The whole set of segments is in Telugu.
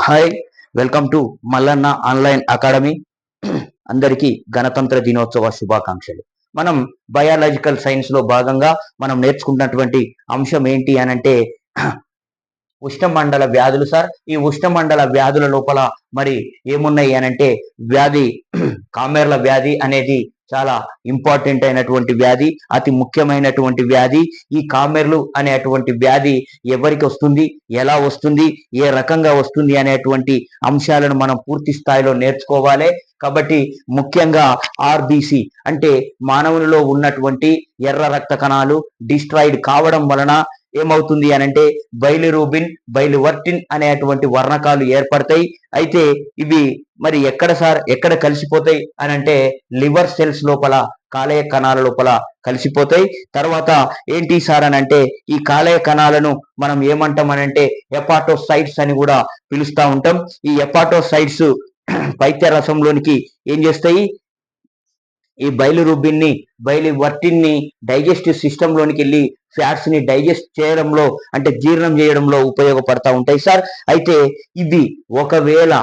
Hi welcome to Mallanna online academy అందరికీ గణతంత్ర దినోత్సవ శుభాకాంక్షలు. మనం బయాలజికల్ సైన్స్లో భాగంగా మనం నేర్చుకున్నటువంటి అంశం ఏంటి అని అంటే ఉష్ణమండల వ్యాధులు సార్. ఈ ఉష్ణమండల వ్యాధుల లోపల మరి ఏమున్నాయి అని అంటే వ్యాధి కామెర్ల వ్యాధి అనేది చాలా ఇంపార్టెంట్ అయినటువంటి వ్యాధి అతి ముఖ్యమైనటువంటి వ్యాధి. ఈ కామెర్లు అనేటువంటి వ్యాధి ఎవరికి వస్తుంది ఎలా వస్తుంది ఏ రకంగా వస్తుంది అనేటువంటి అంశాలను మనం పూర్తి స్థాయిలో నేర్చుకోవాలి. కాబట్టి ముఖ్యంగా ఆర్బిసి అంటే మానవునిలో ఉన్నటువంటి ఎర్ర రక్త కణాలు డిస్ట్రాయిడ్ కావడం వలన ఏమవుతుంది అనంటే అని రూబిన్ బైలిరూబిన్ బైలివర్టిన్ అనేటువంటి వర్ణకాలు ఏర్పడతాయి. అయితే ఇవి మరి ఎక్కడ సార్ ఎక్కడ కలిసిపోతాయి అనంటే లివర్ సెల్స్ లోపల కాలేయ కణాల లోపల కలిసిపోతాయి. తర్వాత ఏంటి సార్ అని అంటే ఈ కాలేయ కణాలను మనం ఏమంటాం అని అంటే అని కూడా పిలుస్తూ ఉంటాం. ఈ ఎపాటోసైట్స్ పైత్య రసంలోనికి ఏం చేస్తాయి? ఈ బయలురుబిన్ని బయలువర్టిన్ డైజెస్టివ్ సిస్టమ్ లోనికి వెళ్ళి ఫ్యాట్స్ని డైజెస్ట్ చేయడంలో అంటే జీర్ణం చేయడంలో ఉపయోగపడతా ఉంటాయి సార్. అయితే ఇది ఒకవేళ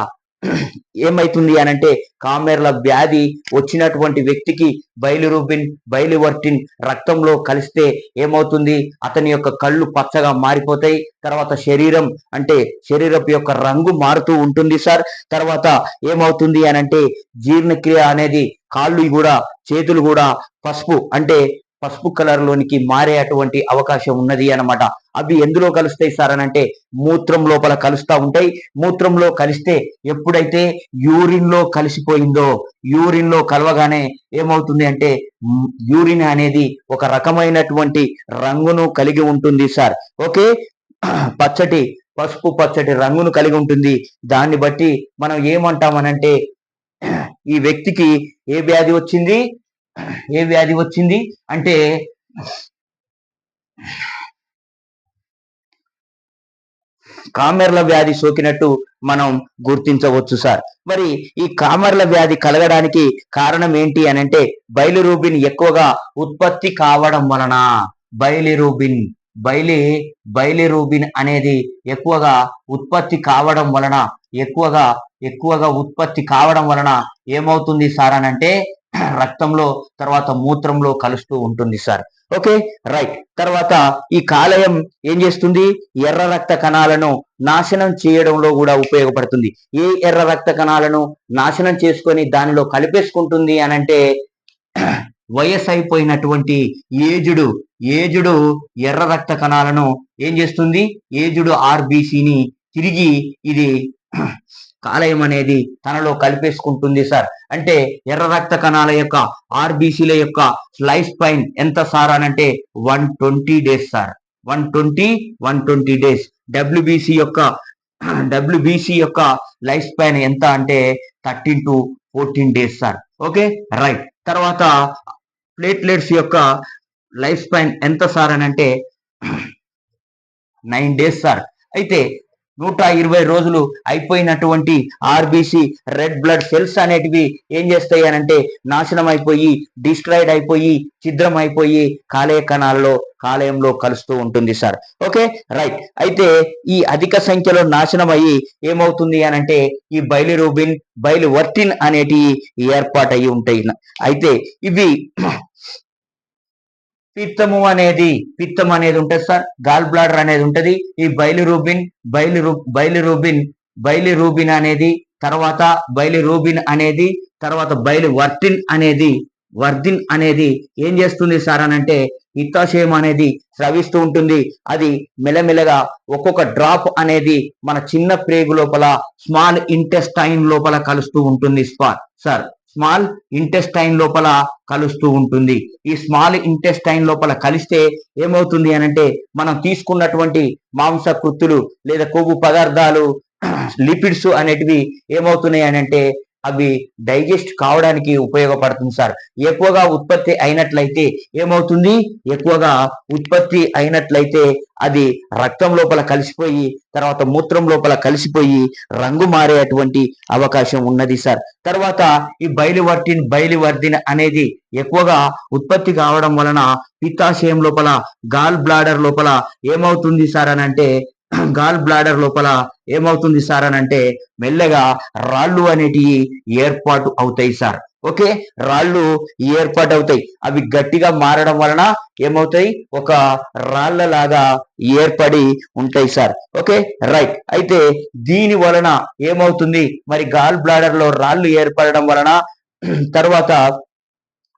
ఏమైతుంది అనంటే కామెర్ల వ్యాధి వచ్చినటువంటి వ్యక్తికి బయలురూబిన్ బయలువర్టిన్ రక్తంలో కలిస్తే ఏమవుతుంది? అతని యొక్క కళ్ళు పచ్చగా మారిపోతాయి తర్వాత శరీరం అంటే శరీరపు యొక్క రంగు మారుతూ ఉంటుంది సార్. తర్వాత ఏమవుతుంది అనంటే జీర్ణక్రియ అనేది కాళ్ళు కూడా చేతులు కూడా పసుపు అంటే పసుపు కలర్ లోనికి మారే అటువంటి అవకాశం ఉన్నది అనమాట అవి ఎందులో కలుస్తాయి సార్ అని అంటే మూత్రం లోపల కలుస్తూ ఉంటాయి. మూత్రంలో కలిస్తే ఎప్పుడైతే యూరిన్లో కలిసిపోయిందో యూరిన్లో కలవగానే ఏమవుతుంది అంటే యూరిన్ అనేది ఒక రకమైనటువంటి రంగును కలిగి ఉంటుంది సార్. ఓకే? పచ్చటి పసుపు పచ్చటి రంగును కలిగి ఉంటుంది. దాన్ని బట్టి మనం ఏమంటామనంటే ఈ వ్యక్తికి ఏ వ్యాధి వచ్చింది? ఏ వ్యాధి వచ్చింది? అంటే కామెర్ల వ్యాధి సోకినట్టు మనం గుర్తించవచ్చు సార్. మరి ఈ కామెర్ల వ్యాధి కలగడానికి కారణం ఏంటి అని అంటే బయలురూబిన్ ఎక్కువగా ఉత్పత్తి కావడం వలన బయలిరూబిన్ బయలి రూబిన్ అనేది ఎక్కువగా ఉత్పత్తి కావడం వలన ఎక్కువగా ఎక్కువగా ఉత్పత్తి కావడం వలన ఏమవుతుంది సార్ అని అంటే రక్తంలో తర్వాత మూత్రంలో కలుస్తూ ఉంటుంది సార్. ఓకే? రైట్. తర్వాత ఈ కాలయం ఏం చేస్తుంది? ఎర్ర రక్త కణాలను నాశనం చేయడంలో కూడా ఉపయోగపడుతుంది. ఏ ఎర్ర రక్త కణాలను నాశనం చేసుకొని దానిలో కలిపేసుకుంటుంది అని అంటే వయస్ అయిపోయినటువంటి ఏజుడు ఏజుడు ఎర్ర రక్త కణాలను ఏం చేస్తుంది? ఏజుడు ఆర్బిసిని తిరిగి ఇది కాలేయం అనేది తనలో కలిపేసుకుంటుంది సార్. అంటే ఎర్ర రక్త కణాల యొక్క ఆర్బీసీల యొక్క లైఫ్ స్పైన్ ఎంత సార్ అని అంటే one twenty days sir. One twenty one twenty days. WBC యొక్క డబ్ల్యూబీసీ యొక్క లైఫ్ స్పాన్ ఎంత అంటే thirteen to fourteen days sir. Okay? Right. తర్వాత ప్లేట్లెట్స్ యొక్క లైఫ్ స్పాన్ ఎంత సార్ అని అంటే నైన్ డేస్ సార్ అయితే నూట ఇరవై రోజులు అయిపోయినటువంటి ఆర్బీసీ రెడ్ బ్లడ్ సెల్స్ అనేటివి ఏం చేస్తాయి అని అంటే నాశనం అయిపోయి డిస్ట్రాయిడ్ అయిపోయి ఛిద్రం అయిపోయి కాలేయ కణాలలో కాలేయంలో కలుస్తూ ఉంటుంది సార్. ఓకే? రైట్. అయితే ఈ అధిక సంఖ్యలో నాశనం అయ్యి ఏమవుతుంది అని అంటే ఈ బైలిరూబిన్ బైలివర్టిన్ అనేటివి ఏర్పాటయ్యి ఉంటాయి. అయితే ఇవి పిత్తము అనేది పిత్తం అనేది ఉంటుంది సార్. గాల్ బ్లాడర్ అనేది ఉంటుంది. ఈ బైలిరూబిన్ బైలిరూ బైలిరూబిన్ బైలిరూబిన్ అనేది తర్వాత బైలిరూబిన్ అనేది తర్వాత బయలు వర్టిన్ అనేది వర్ధిన్ అనేది ఏం చేస్తుంది సార్ అని అంటే పిత్తాశయం అనేది స్రవిస్తూ ఉంటుంది. అది మెల్లమెల్లగా ఒక్కొక్క డ్రాప్ అనేది మన చిన్న ప్రేగు లోపల స్మాల్ ఇంటెస్టైన్ లోపల కలుస్తూ ఉంటుంది స్పార్ సార్. స్మాల్ ఇంటెస్టైన్ లోపల కలుస్తూ ఉంటుంది. ఈ స్మాల్ ఇంటెస్టైన్ లోపల కలిస్తే ఏమవుతుంది అనంటే మనం తీసుకున్నటువంటి మాంసకృత్తులు లేదా కొవ్వు పదార్థాలు లిపిడ్స్ అనేటివి ఏమవుతున్నాయి అని అంటే అవి డైజెస్ట్ కావడానికి ఉపయోగపడుతుంది సార్. ఎక్కువగా ఉత్పత్తి అయినట్లయితే ఏమవుతుంది? ఎక్కువగా ఉత్పత్తి అయినట్లయితే అది రక్తం లోపల కలిసిపోయి తర్వాత మూత్రం లోపల కలిసిపోయి రంగు మారేటువంటి అవకాశం ఉన్నది సార్. తర్వాత ఈ బయలువర్టిన్ బయలువర్దిన్ అనేది ఎక్కువగా ఉత్పత్తి కావడం వలన పిత్తాశయం లోపల గాల్ బ్లాడర్ లోపల ఏమవుతుంది సార్ అని అంటే గాల్ బ్లాడర్ లోపల ఏమవుతుంది సార్ అని అంటే మెల్లగా రాళ్ళు అనేటివి ఏర్పాటు అవుతాయి సార్. ఓకే? రాళ్ళు ఏర్పాటు అవుతాయి. అవి గట్టిగా మారడం వలన ఏమవుతాయి? ఒక రాళ్ళ లాగా ఏర్పడి ఉంటాయి సార్. ఓకే? రైట్. అయితే దీని వలన ఏమవుతుంది? మరి గాల్ బ్లాడర్లో రాళ్ళు ఏర్పడడం వలన తర్వాత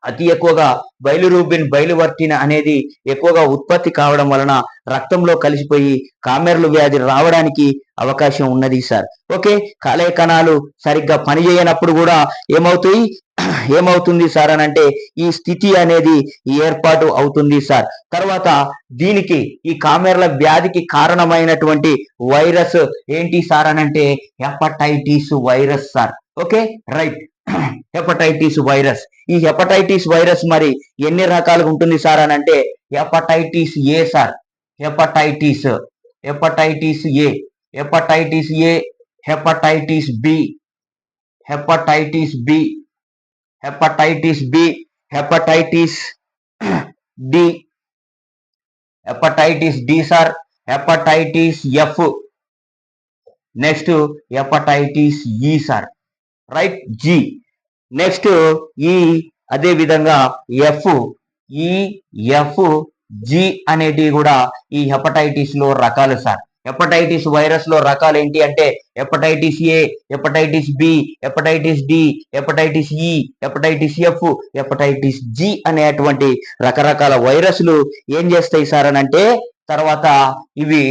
అతి ఎక్కువగా బయలురూబిన్ బయలువర్టిన అనేది ఎక్కువగా ఉత్పత్తి కావడం వలన రక్తంలో కలిసిపోయి కామెర్లు వ్యాధి రావడానికి అవకాశం ఉన్నది సార్. ఓకే కాలేయ కణాలు సరిగ్గా పనిచేయనప్పుడు కూడా ఏమవుతాయి? ఏమవుతుంది సార్ అని అంటే ఈ స్థితి అనేది ఏర్పాటు అవుతుంది సార్. తర్వాత దీనికి ఈ కామెర్ల వ్యాధికి కారణమైనటువంటి వైరస్ ఏంటి సార్ అని అంటే hepatitis virus sir. Okay right. Hepatitis virus. ఈ హెపటైటిస్ వైరస్ మరి ఎన్ని రకాలుగా ఉంటుంది సార్ అని అంటే hepatitis A sir? Hepatitis. Hepatitis A. Hepatitis A hepatitis B. Hepatitis B. Hepatitis B hepatitis D. Hepatitis D sir. Hepatitis F. Next hepatitis E sir. Right G next ఈ అదే విధంగా ఎఫ్ ఈ e, ఎఫ్ జి అనేటివి కూడా ఈ హెపటైటిస్లో రకాలు సార్. హెపటైటిస్ వైరస్లో రకాలు ఏంటి అంటే hepatitis A hepatitis B hepatitis D hepatitis E hepatitis F hepatitis G అనేటువంటి రకరకాల వైరస్లు ఏం చేస్తాయి సార్ అని అంటే తర్వాత ఇవి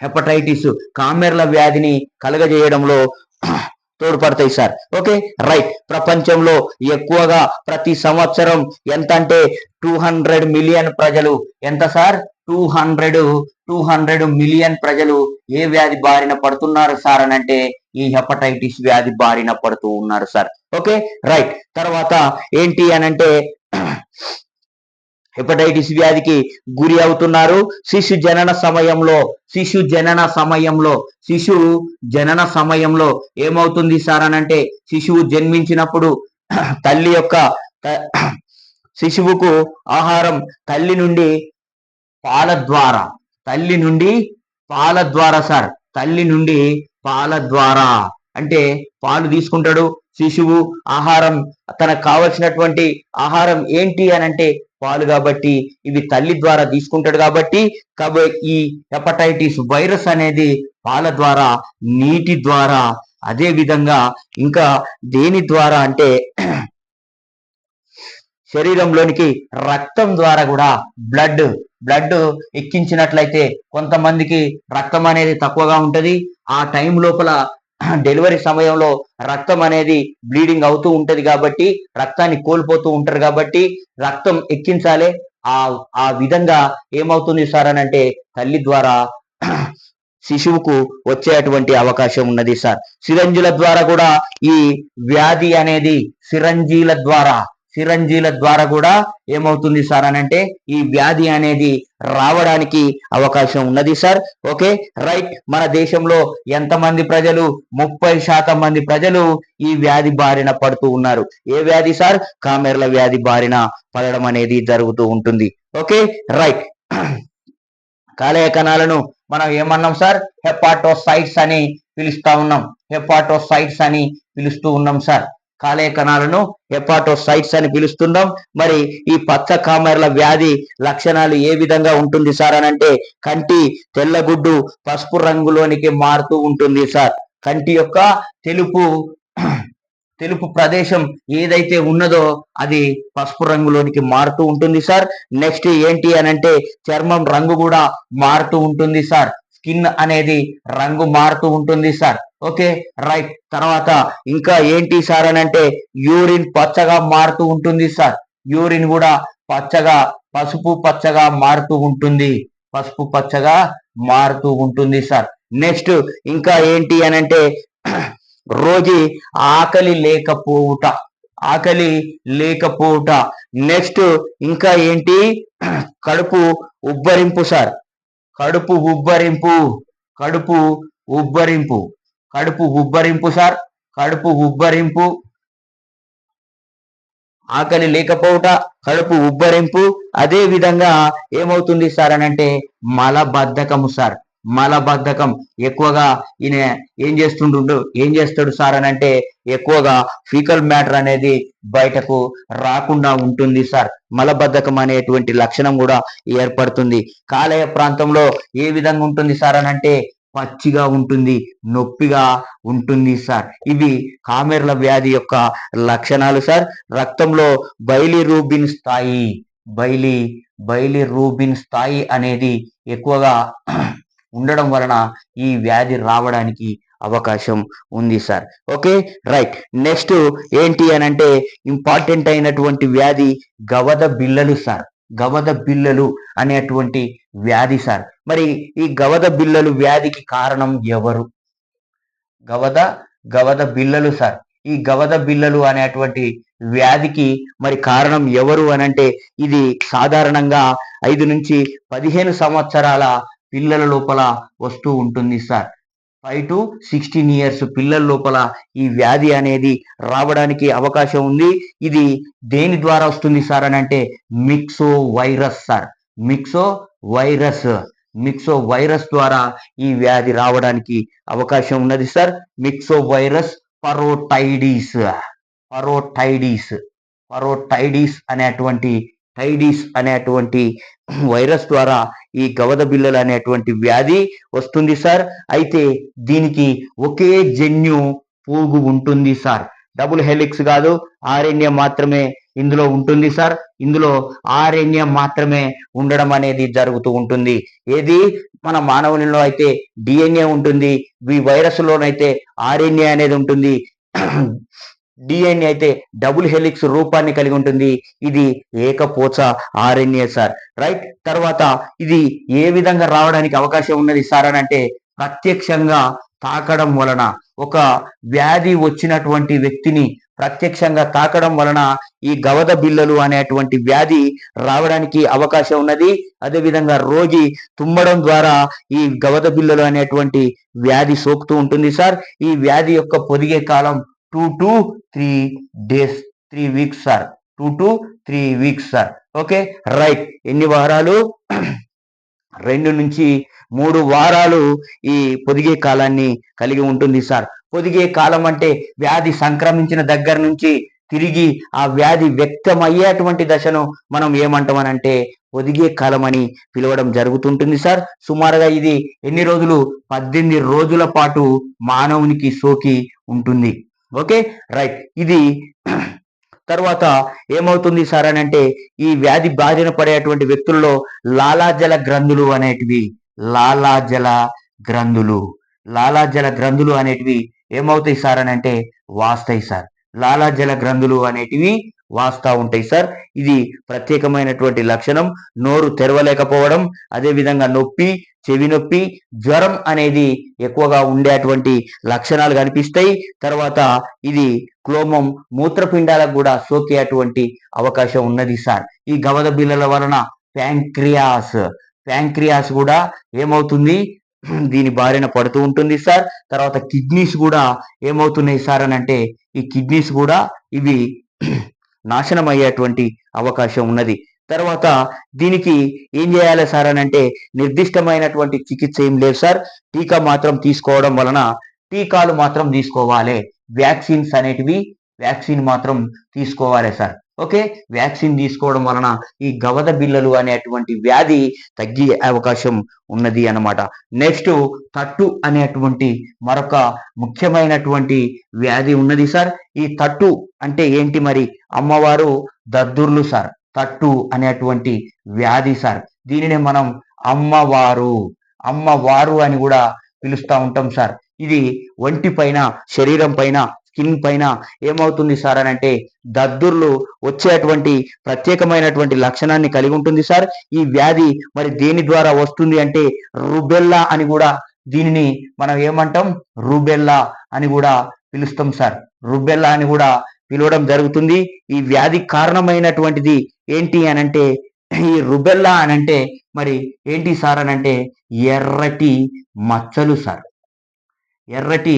హెపటైటిస్ కామెర్ల వ్యాధిని కలగజేయడంలో తోడ్పడతాయి సార్. ఓకే? రైట్. ప్రపంచంలో ఎక్కువగా ప్రతి సంవత్సరం ఎంత అంటే టూ హండ్రెడ్ మిలియన్ ప్రజలు. ఎంత sir? Two hundred two hundred million ప్రజలు ఏ వ్యాధి బారిన పడుతున్నారు సార్ అని అంటే ఈ హెపటైటిస్ వ్యాధి బారిన పడుతూ ఉన్నారు సార్. ఓకే? రైట్. తర్వాత ఏంటి అనంటే హెపటైటిస్ వ్యాధికి గురి అవుతున్నారు. శిశు జనన సమయంలో శిశు జనన సమయంలో శిశు జనన సమయంలో ఏమవుతుంది సార్ అని అంటే శిశువు జన్మించినప్పుడు తల్లి యొక్క శిశువుకు ఆహారం తల్లి నుండి పాల ద్వారా తల్లి నుండి పాల ద్వారా సార్ తల్లి నుండి పాల ద్వారా అంటే పాలు తీసుకుంటాడు. శిశువు ఆహారం తనకు కావలసినటువంటి ఆహారం ఏంటి అని అంటే పాలు కాబట్టి ఇవి తల్లి ద్వారా తీసుకుంటాడు కాబట్టి కాబట్టి ఈ హెపటైటిస్ వైరస్ అనేది పాల ద్వారా నీటి ద్వారా అదే విధంగా ఇంకా దేని ద్వారా అంటే శరీరంలోనికి రక్తం ద్వారా కూడా బ్లడ్ బ్లడ్ ఎక్కించినట్లయితే కొంతమందికి రక్తం అనేది తక్కువగా ఉంటది. ఆ టైం లోపల డెలివరీ సమయంలో రక్తం అనేది బ్లీడింగ్ అవుతూ ఉంటది కాబట్టి రక్తాన్ని కోల్పోతూ ఉంటారు కాబట్టి రక్తం ఎక్కించాలి. ఆ ఆ విధంగా ఏమవుతుంది సార్ అని అంటే తల్లి ద్వారా శిశువుకు వచ్చేటువంటి అవకాశం ఉన్నది సార్. సిరంజుల ద్వారా కూడా ఈ వ్యాధి అనేది సిరంజీల ద్వారా సిరంజీల ద్వారా కూడా ఏమవుతుంది సార్ అని అంటే ఈ వ్యాధి అనేది రావడానికి అవకాశం ఉన్నది సార్. Okay right. మన దేశంలో ఎంతమంది ప్రజలు ముప్పై శాతం మంది ప్రజలు ఈ వ్యాధి బారిన పడుతూ ఉన్నారు. ఏ వ్యాధి సార్? కామెర్ల వ్యాధి బారిన పడడం అనేది జరుగుతూ ఉంటుంది. Okay right. కాలేయ కణాలను మనం ఏమన్నాం సార్? హెపాటోసైట్స్ అని పిలుస్తా ఉన్నాం. హెపాటోసైట్స్ అని పిలుస్తూ ఉన్నాం సార్. కాలేయ కణాలను హెపాటోసైట్స్ అని పిలుస్తున్నాం మరి ఈ పచ్చ కామెర్ల వ్యాధి లక్షణాలు ఏ విధంగా ఉంటుంది సార్ అని అంటే కంటి తెల్లగుడ్డు పసుపు రంగులోనికి మారుతూ ఉంటుంది సార్. కంటి యొక్క తెలుపు తెలుపు ప్రదేశం ఏదైతే ఉన్నదో అది పసుపు రంగులోనికి మారుతూ ఉంటుంది సార్. నెక్స్ట్ ఏంటి అనంటే చర్మం రంగు కూడా మారుతూ ఉంటుంది సార్. స్కిన్ అనేది రంగు మారుతూ ఉంటుంది సార్. Okay right. తర్వాత ఇంకా ఏంటి సార్ అని అంటే యూరిన్ పచ్చగా మారుతూ ఉంటుంది సార్. యూరిన్ కూడా పచ్చగా పసుపు పచ్చగా మారుతూ ఉంటుంది. పసుపు పచ్చగా మారుతూ ఉంటుంది సార్. నెక్స్ట్ ఇంకా ఏంటి అని అంటే రోజు ఆకలి లేకపోవుట ఆకలి లేకపోవుట. నెక్స్ట్ ఇంకా ఏంటి? కడుపు ఉబ్బరింపు సార్. కడుపు ఉబ్బరింపు కడుపు ఉబ్బరింపు. కడుపు ఉబ్బరింపు సార్ కడుపు ఉబ్బరింపు. ఆకలి లేకపోవట కడుపు ఉబ్బరింపు. అదే విధంగా ఏమవుతుంది సార్ అని అంటే మలబద్ధకము సార్ మలబద్ధకం. ఎక్కువగా ఈయన ఏం చేస్తుండు ఏం చేస్తాడు సార్ అని అంటే ఎక్కువగా ఫీకల్ మ్యాటర్ అనేది బయటకు రాకుండా ఉంటుంది సార్. మలబద్ధకం అనేటువంటి లక్షణం కూడా ఏర్పడుతుంది. కాలేయ ప్రాంతంలో ఏ విధంగా ఉంటుంది సార్ అని అంటే పచ్చిగా ఉంటుంది నొప్పిగా ఉంటుంది సార్. ఇవి కామెర్ల వ్యాధి యొక్క లక్షణాలు సార్. రక్తంలో బైలి రూబిన్ స్థాయి బైలి బైలి రూబిన్ స్థాయి అనేది ఎక్కువగా ఉండడం వలన ఈ వ్యాధి రావడానికి అవకాశం ఉంది సార్. ఓకే? రైట్. నెక్స్ట్ ఏంటి అని అంటే ఇంపార్టెంట్ అయినటువంటి వ్యాధి గవద బిల్లలు సార్. గవద బిల్లలు అనేటువంటి వ్యాధి సార్. మరి ఈ గవద బిల్లలు వ్యాధికి కారణం ఎవరు? గవద గవద బిల్లలు సార్. ఈ గవద బిల్లలు అనేటువంటి వ్యాధికి మరి కారణం ఎవరు అని అంటే ఇది సాధారణంగా ఐదు నుంచి పదిహేను సంవత్సరాల పిల్లల లోపల వస్తూ ఉంటుంది sir. Five to sixteen years పిల్లల లోపల ఈ వ్యాధి అనేది రావడానికి అవకాశం ఉంది. ఇది దేని ద్వారా వస్తుంది సార్ అని అంటే myxo virus sir. Myxo virus myxo virus ద్వారా ఈ వ్యాధి రావడానికి అవకాశం ఉన్నది సార్. మిక్సో వైరస్ పరోటైడీస్. పరోటైడీస్. పరోటైడీస్ అనేటువంటి టైడీస్ అనేటువంటి వైరస్ ద్వారా ఈ గవద బిల్లలు అనేటువంటి వ్యాధి వస్తుంది సార్. అయితే దీనికి ఒకే జన్యు పోగు ఉంటుంది సార్. డబుల్ హెలిక్స్ కాదు ఆర్ఎన్ఏ మాత్రమే ఇందులో ఉంటుంది సార్. ఇందులో ఆర్ఎన్ఏ మాత్రమే ఉండడం అనేది జరుగుతూ ఉంటుంది. ఏది? మన మానవునిలో అయితే డిఎన్ఏ ఉంటుంది. ఈ వైరస్లోనైతే ఆర్ఎన్ఏ అనేది ఉంటుంది. డిఎన్ఏ అయితే డబుల్ హెలిక్స్ రూపాన్ని కలిగి ఉంటుంది. ఇది ఏకపోచ ఆర్ఎన్ఏ సార్. రైట్? తర్వాత ఇది ఏ విధంగా రావడానికి అవకాశం ఉన్నది సార్ అని అంటే ప్రత్యక్షంగా తాకడం వలన ఒక వ్యాధి వచ్చినటువంటి వ్యక్తిని ప్రత్యక్షంగా తాకడం వలన ఈ గవద బిల్లలు అనేటువంటి వ్యాధి రావడానికి అవకాశం ఉన్నది. అదేవిధంగా రోగి తుమ్మడం ద్వారా ఈ గవద బిల్లలు అనేటువంటి వ్యాధి సోకుతూ ఉంటుంది సార్. ఈ వ్యాధి యొక్క పొదిగే కాలం two to three days three weeks sir two to three weeks sir okay right ఎన్ని వారాలు? రెండు నుంచి మూడు వారాలు ఈ పొదిగే కాలాన్ని కలిగి ఉంటుంది సార్ పొదిగే కాలం అంటే వ్యాధి సంక్రమించిన దగ్గర నుంచి తిరిగి ఆ వ్యాధి వ్యక్తమయ్యేటువంటి దశను మనం ఏమంటామనంటే పొదిగే కాలం అని పిలవడం జరుగుతుంటుంది సార్ సుమారుగా ఇది ఎన్ని రోజులు? పద్దెనిమిది రోజుల పాటు మానవునికి సోకి ఉంటుంది. ఓకే? రైట్. ఇది తర్వాత ఏమవుతుంది సార్ అని అంటే ఈ వ్యాధి బారిన పడేటువంటి వ్యక్తుల్లో లాలాజల గ్రంథులు అనేటివి లాలాజల గ్రంథులు లాలాజల గ్రంథులు అనేటివి ఏమవుతాయి సార్ అని అంటే వాస్తాయి సార్. లాలాజల గ్రంథులు అనేటివి వాస్తా ఉంటాయి సార్. ఇది ప్రత్యేకమైనటువంటి లక్షణం. నోరు తెరవలేకపోవడం అదే విధంగా నొప్పి చెవి నొప్పి జ్వరం అనేది ఎక్కువగా ఉండేటువంటి లక్షణాలు కనిపిస్తాయి. తర్వాత ఇది క్లోమం మూత్రపిండాలకు కూడా సోకేటువంటి అవకాశం ఉన్నది సార్. ఈ గవద బిల్లల వలన ప్యాంక్రియాస్ ప్యాంక్రియాస్ కూడా ఏమవుతుంది? దీని బారిన పడుతూ ఉంటుంది సార్. తర్వాత కిడ్నీస్ కూడా ఏమవుతున్నాయి సార్ అని అంటే ఈ కిడ్నీస్ కూడా ఇవి నాశనం అయ్యేటువంటి అవకాశం ఉన్నది. తర్వాత దీనికి ఏం చేయాలి సార్ అని అంటే నిర్దిష్టమైనటువంటి చికిత్స ఏం లేదు సార్. టీకా మాత్రం తీసుకోవడం వలన టీకాలు మాత్రం తీసుకోవాలి. వ్యాక్సిన్స్ అనేటివి వ్యాక్సిన్ మాత్రం తీసుకోవాలి సార్. ఓకే? వ్యాక్సిన్ తీసుకోవడం వలన ఈ గవద బిల్లలు అనేటువంటి వ్యాధి తగ్గే అవకాశం ఉన్నది అన్నమాట. నెక్స్ట్ తట్టు అనేటువంటి మరొక ముఖ్యమైనటువంటి వ్యాధి ఉన్నది సార్. ఈ తట్టు అంటే ఏంటి మరి? అమ్మవారు దద్దుర్లు సార్. తట్టు అనేటువంటి వ్యాధి సార్. దీనినే మనం అమ్మవారు అమ్మవారు అని కూడా పిలుస్తూ ఉంటాం సార్. ఇది ఒంటి పైన శరీరం పైన స్కిన్ పైన ఏమవుతుంది సార్ అని అంటే దద్దుర్లు వచ్చేటువంటి ప్రత్యేకమైనటువంటి లక్షణాన్ని కలిగి ఉంటుంది సార్. ఈ వ్యాధి మరి దేని ద్వారా వస్తుంది అంటే రుబెల్లా అని కూడా దీనిని మనం ఏమంటాం? రుబెల్లా అని కూడా పిలుస్తాం సార్. రుబెల్లా అని కూడా పిలవడం జరుగుతుంది. ఈ వ్యాధి కారణమైనటువంటిది ఏంటి అని అంటే ఈ రుబెల్లా అని అంటే మరి ఏంటి సార్ అనంటే ఎర్రటి మచ్చలు సార్. ఎర్రటి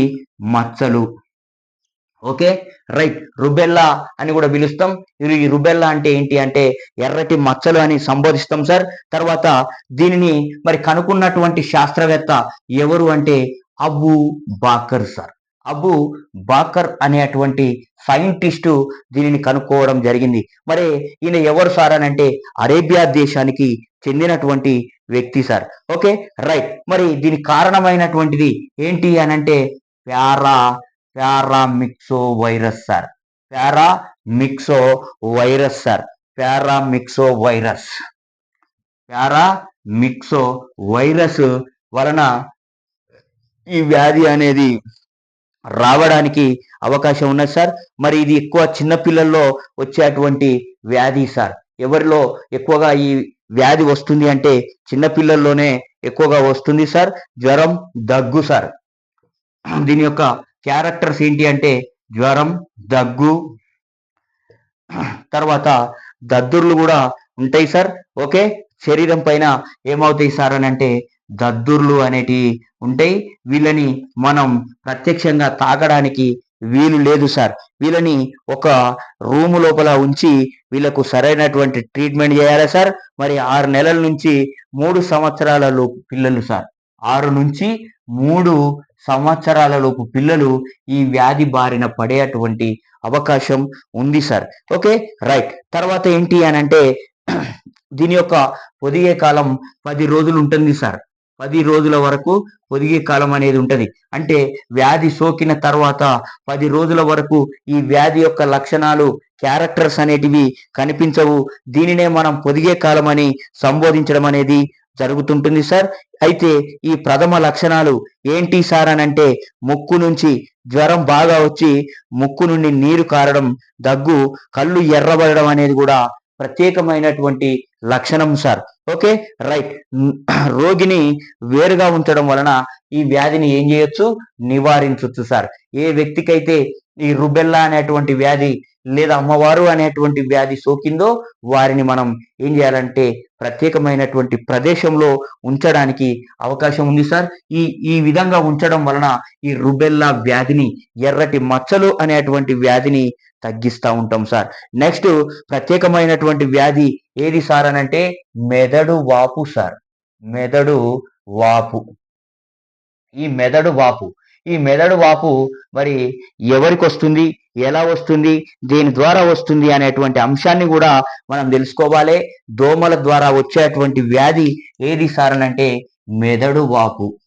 మచ్చలు. ఓకే? రైట్. రుబెల్లా అని కూడా పిలుస్తాం. ఇది ఈ రుబెల్లా అంటే ఏంటి అంటే ఎర్రటి మచ్చలు అని సంబోధిస్తాం సార్. తర్వాత దీనిని మరి కనుక్కున్నటువంటి శాస్త్రవేత్త ఎవరు అంటే Abu Bakar sir. Abu Bakar అనేటువంటి సైంటిస్టు దీనిని కనుక్కోవడం జరిగింది. మరి ఈయన ఎవరు సార్ అని అంటే అరేబియా దేశానికి చెందినటువంటి వ్యక్తి సార్. Okay right. మరి దీనికి కారణమైనటువంటిది ఏంటి అని అంటే para paramyxo virus sir. Paramyxo virus sir. Paramyxo virus. Paramyxo virus వలన ఈ వ్యాధి అనేది రావడానికి అవకాశం ఉన్నది సార్. మరి ఇది ఎక్కువ చిన్నపిల్లల్లో వచ్చేటువంటి వ్యాధి సార్. ఎవరిలో ఎక్కువగా ఈ వ్యాధి వస్తుంది అంటే చిన్నపిల్లల్లోనే ఎక్కువగా వస్తుంది సార్. జ్వరం దగ్గు సార్. దీని యొక్క క్యారెక్టర్స్ ఏంటి అంటే జ్వరం దగ్గు తర్వాత దద్దుర్లు కూడా ఉంటాయి సార్. ఓకే శరీరం పైన ఏమవుతాయి సార్ అని అంటే దద్దుర్లు అనేటివి ఉంటాయి వీళ్ళని మనం ప్రత్యక్షంగా తాకడానికి వీలు లేదు సార్. వీళ్ళని ఒక రూము లోపల ఉంచి వీళ్ళకు సరైనటువంటి ట్రీట్మెంట్ చేయాలి సార్? మరి ఆరు నెలల నుంచి మూడు సంవత్సరాలలోపు పిల్లలు సార్. ఆరు నుంచి మూడు సంవత్సరాలలోపు పిల్లలు ఈ వ్యాధి బారిన పడేటువంటి అవకాశం ఉంది సార్. ఓకే? రైట్. తర్వాత ఏంటి అని అంటే దీని యొక్క పొదిగే కాలం పది రోజులు ఉంటుంది సార్. పది రోజుల వరకు పొదిగే కాలం అనేది ఉంటుంది. అంటే వ్యాధి సోకిన తర్వాత పది రోజుల వరకు ఈ వ్యాధి యొక్క లక్షణాలు క్యారెక్టర్స్ అనేటివి కనిపించవు. దీనినే మనం పొదిగే కాలం అని సంబోధించడం అనేది జరుగుతుంటుంది సార్. అయితే ఈ ప్రథమ లక్షణాలు ఏంటి సార్ అని అంటే ముక్కు నుంచి జ్వరం బాగా వచ్చి ముక్కు నుండి నీరు కారడం దగ్గు కళ్ళు ఎర్రబడడం అనేది కూడా ప్రత్యేకమైనటువంటి లక్షణం సార్. ఓకే? రైట్. రోగిని వేరుగా ఉంచడం వలన ఈ వ్యాధిని ఏం చేయొచ్చు? నివారించవచ్చు సార్. ఏ వ్యక్తికైతే ఈ రుబెల్లా అనేటువంటి వ్యాధి లేదా అమ్మవారు అనేటువంటి వ్యాధి సోకిందో వారిని మనం ఏం చేయాలంటే ప్రత్యేకమైనటువంటి ప్రదేశంలో ఉంచడానికి అవకాశం ఉంది సార్. ఈ ఈ విధంగా ఉంచడం వలన ఈ రుబెల్లా వ్యాధిని ఎర్రటి మచ్చలు అనేటువంటి వ్యాధిని తగ్గిస్తూ ఉంటాం సార్. నెక్స్ట్ ప్రత్యేకమైనటువంటి వ్యాధి ఏది సార్ అని అంటే మెదడు వాపు సార్. మెదడు వాపు. ఈ మెదడు వాపు. ఈ మెదడు వాపు మరి ఎవరికి వస్తుంది? ఎలా వస్తుంది? దీని ద్వారా వస్తుంది అనేటువంటి అంశాన్ని కూడా మనం తెలుసుకోవాలి. దోమల ద్వారా వచ్చేటువంటి వ్యాధి ఏది సార్ అని అంటే మెదడు వాపు.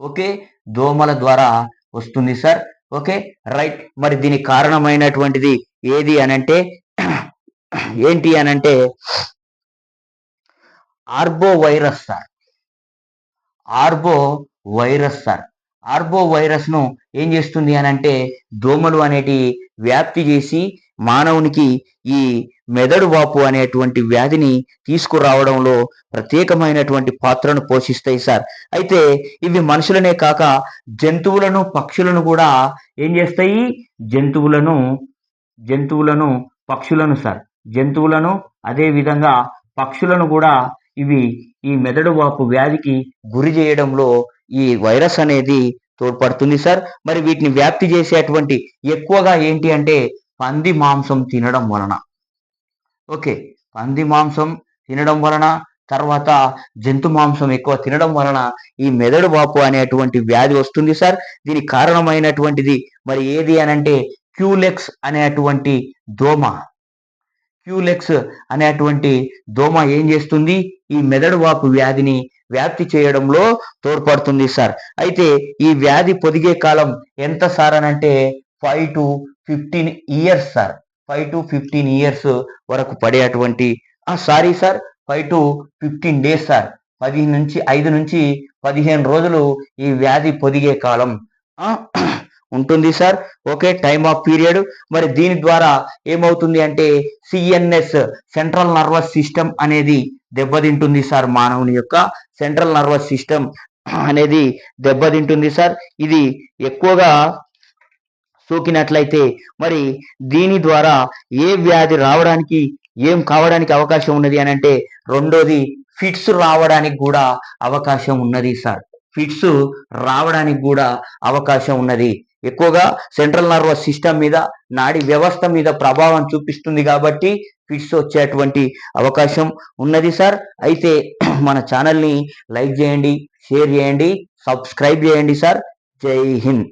ఓకే? దోమల ద్వారా వస్తుంది సార్. ఓకే? రైట్. మరి దీనికి కారణమైనటువంటిది ఏది అనంటే ఏంటి అనంటే arbo virus sir. Arbo virus sir. Arbo వైరస్ను ఏం చేస్తుంది అనంటే దోమలు అనేటి వ్యాప్తి చేసి మానవునికి ఈ మెదడు వాపు అనేటువంటి వ్యాధిని తీసుకురావడంలో ప్రత్యేకమైనటువంటి పాత్రను పోషిస్తాయి సార్. అయితే ఇవి మనుషులనే కాక జంతువులను పక్షులను కూడా ఏం చేస్తాయి? జంతువులను జంతువులను పక్షులను సార్. జంతువులను అదే విధంగా పక్షులను కూడా ఇవి ఈ మెదడు వాపు వ్యాధికి గురి చేయడంలో ఈ వైరస్ అనేది తోడ్పడుతుంది సార్. మరి వీటిని వ్యాప్తి చేసేటువంటి ఎక్కువగా ఏంటి అంటే పంది మాంసం తినడం వలన. ఓకే పంది మాంసం తినడం వలన తర్వాత జంతు మాంసం ఎక్కువ తినడం వలన ఈ మెదడు వాపు అనేటువంటి వ్యాధి వస్తుంది సార్. దీనికి కారణమైనటువంటిది మరి ఏది అనంటే క్యూలెక్స్ అనేటువంటి దోమ. క్యూలెక్స్ అనేటువంటి దోమ ఏం చేస్తుంది? ఈ మెదడు వాపు వ్యాధిని వ్యాప్తి చేయడంలో తోడ్పడుతుంది సార్. అయితే ఈ వ్యాధి పొదిగే కాలం ఎంత సార్ అనంటే five to fifteen years sir five to fifteen years వరకు పడేటువంటి sorry sir five to fifteen days sir పది నుంచి ఐదు నుంచి పదిహేను రోజులు ఈ వ్యాధి పొదిగే కాలం. ఉంటుంది sir okay time of period మరి దీని ద్వారా ఏమవుతుంది అంటే సిఎన్ఎస్ సెంట్రల్ నర్వస్ సిస్టమ్ అనేది దెబ్బతింటుంది సార్ మానవుని యొక్క సెంట్రల్ నర్వస్ సిస్టమ్ అనేది దెబ్బతింటుంది సార్ ఇది ఎక్కువగా సోకినట్లయితే మరి దీని ద్వారా ఏ వ్యాధి రావడానికి ఏం కావడానికి అవకాశం ఉన్నది అని అంటే రెండోది ఫిట్స్ రావడానికి కూడా అవకాశం ఉన్నది సార్. ఫిట్స్ రావడానికి కూడా అవకాశం ఉన్నది. ఎక్కువగా సెంట్రల్ నర్వస్ సిస్టమ్ మీద నాడి వ్యవస్థ మీద ప్రభావం చూపిస్తుంది కాబట్టి ఫిట్స్ వచ్చేటువంటి అవకాశం ఉన్నది సార్. అయితే మన ఛానల్ని లైక్ చేయండి షేర్ చేయండి సబ్స్క్రైబ్ చేయండి సార్. జై హింద్.